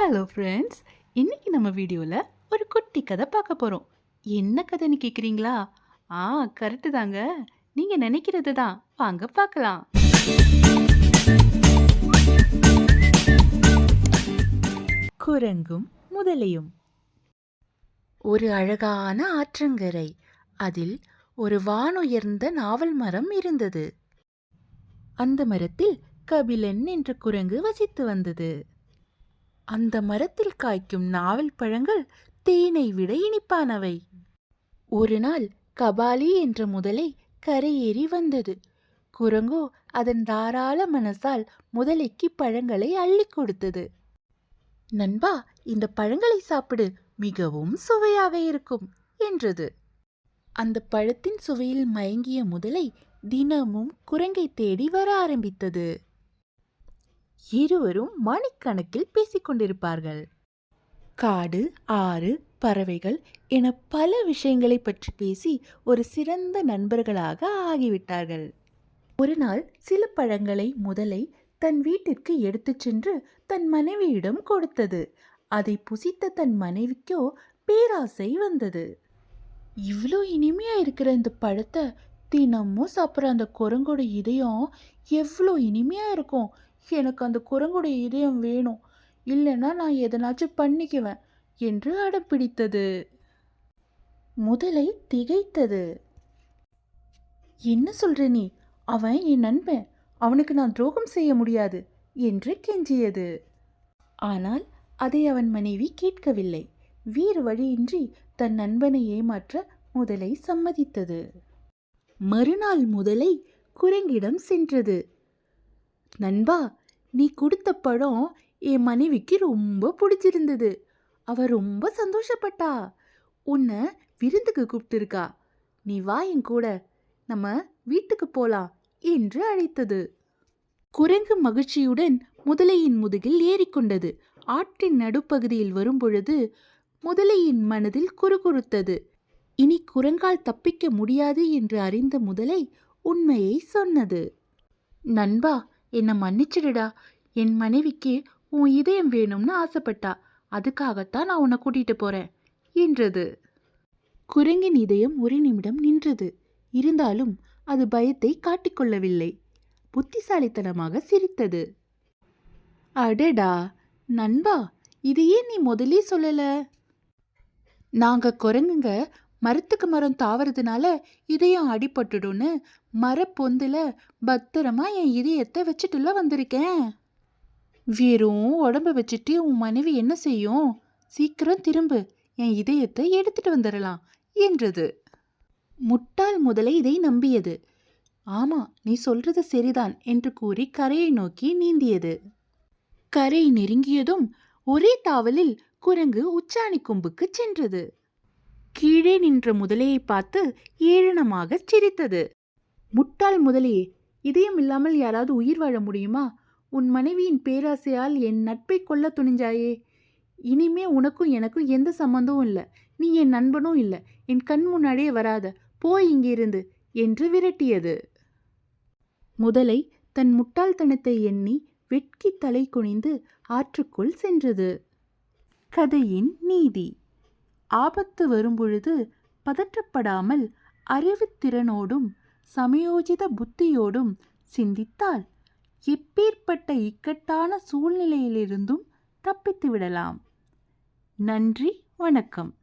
Hello friends இன்னைக்கு நம்ம வீடியோவில் ஒரு குட்டி கதை பார்க்க போகிறோம் என்ன கதைன்னு கேட்குறீங்களா ஆ கரெக்டு தாங்க. நீங்கள் நினைக்கிறது தான். வாங்க பார்க்கலாம். குரங்கும் முதலையும். ஒரு அழகான ஆற்றங்கரை. அதில் ஒரு வானுயர்ந்த நாவல் மரம் இருந்தது. அந்த மரத்தில் கபிலன் என்ற குரங்கு வசித்து வந்தது. அந்த மரத்தில் காய்க்கும் நாவல் பழங்கள் தேனை விட இனிப்பானவை. ஒரு நாள் கபாலி என்ற முதலை கரையேறி வந்தது. குரங்கோ அதன் தாராள மனசால் முதலைக்கு பழங்களை அள்ளி கொடுத்தது. நண்பா இந்த பழங்களை சாப்பிடு மிகவும் சுவையாக இருக்கும் என்றது. அந்த பழத்தின் சுவையில் மயங்கிய முதலை தினமும் குரங்கை தேடி வர ஆரம்பித்தது. இருவரும் மணிக்கணக்கில் பேசிக்கொண்டிருப்பார்கள். காடு ஆறு பறவைகள் என பல விஷயங்களை பற்றி பேசி ஒரு சிறந்த நண்பர்களாக ஆகிவிட்டார்கள். ஒரு நாள் சில பழங்களை முதலை தன் வீட்டிற்கு எடுத்துச் சென்று தன் மனைவியிடம் கொடுத்தது. அதை புசித்த தன் மனைவிக்கோ பேராசை வந்தது. இவ்வளோ இனிமையா இருக்கிற இந்த பழத்தை தினமும் சாப்பிட்ற அந்த குரங்கோட இதயம் எவ்வளோ இனிமையா இருக்கும். எனக்கு அந்த குரங்குடைய இதயம் வேணும். இல்லைன்னா நான் எதனாச்சும் பண்ணிக்குவேன் என்று அடப்பிடித்தது முதலை திகைத்தது. என்ன சொல்ற நீ? அவன் என் நண்பன். அவனுக்கு நான் துரோகம் செய்ய முடியாது என்று கெஞ்சியது. ஆனால் அதை அவன் மனைவி கேட்கவில்லை. வீறு வழியின்றி தன் நண்பனை ஏமாற்ற முதலை சம்மதித்தது. மறுநாள் முதலை குரங்கிடம் சென்றது. நண்பா நீ கொடுத்த பழம் என் மனைவிக்கு ரொம்ப பிடிச்சிருந்தது. அவ ரொம்ப சந்தோஷப்பட்டா. உன்னை விருந்துக்கு கூப்பிட்டுருக்கா நீ வா என் கூட. நம்ம வீட்டுக்கு போலாம் என்று அழைத்தது. குரங்கு மகிழ்ச்சியுடன் முதலையின் முதுகில் ஏறிக்கொண்டது ஆற்றின் நடுப்பகுதியில் வரும்பொழுது முதலையின் மனதில் குறுகுறுத்தது. இனி குரங்கால் தப்பிக்க முடியாது என்று அறிந்த முதலை உண்மையை சொன்னது. நண்பா என்னை மன்னிச்சிடுடா. என் மனைவிக்கு உன் இதயம் வேணும்னு ஆசைப்பட்டா. அதுக்காகத்தான் நான் உன்னை கூட்டிட்டு போறேன். என்றது. குரங்கின் இதயம் ஒரு நிமிடம் நின்றது. இருந்தாலும் அது பயத்தை காட்டிக்கொள்ளவில்லை. புத்திசாலித்தனமாக சிரித்தது. அடடா! நண்பா இது ஏன் நீ முதலே சொல்லல? நாங்க குரங்குங்க மரத்துக்கு மரம் தாவறதுனால இதயம் அடிபட்டுடும்னு மரப்பொந்தில் பத்திரமா என் இதயத்தை வச்சுட்டுல வந்திருக்கேன். வெறும் உடம்ப வச்சுட்டு உன் மனைவி என்ன செய்யும்? சீக்கிரம் திரும்பு. என் இதயத்தை எடுத்துட்டு வந்துடலாம் என்றது. முட்டாள் முதலை இதை நம்பியது. ஆமா நீ சொல்றது சரிதான் என்று கூறி கரையை நோக்கி நீந்தியது. கரை நெருங்கியதும் ஒரே தாவலில் குரங்கு உச்சாணி கொம்புக்கு சென்றது. கீழே நின்ற முதலையை பார்த்து ஏளனமாக சிரித்தது. முட்டாள் முதலையே இதயம் இல்லாமல் யாராவது உயிர் வாழ முடியுமா? உன் மனைவியின் பேராசையால் என் நட்பை கொல்ல துணிஞ்சாயே. இனிமே உனக்கும் எனக்கும் எந்த சம்பந்தமும் இல்லை. நீ என் நண்பனும் இல்லை. என் கண் முன்னாடியே வராத. போய் இங்கிருந்து என்று விரட்டியது. முதலை தன் முட்டாள்தனத்தை எண்ணி வெட்கி தலை குனிந்து ஆற்றுக்குள் சென்றது. கதையின் நீதி. ஆபத்து வரும்பொழுது பதற்றப்படாமல் அறிவுத்திறனோடும் சமயோஜித புத்தியோடும் சிந்தித்தால் எப்பேற்பட்ட இக்கட்டான சூழ்நிலையிலிருந்தும் தப்பித்து விடலாம் நன்றி வணக்கம்.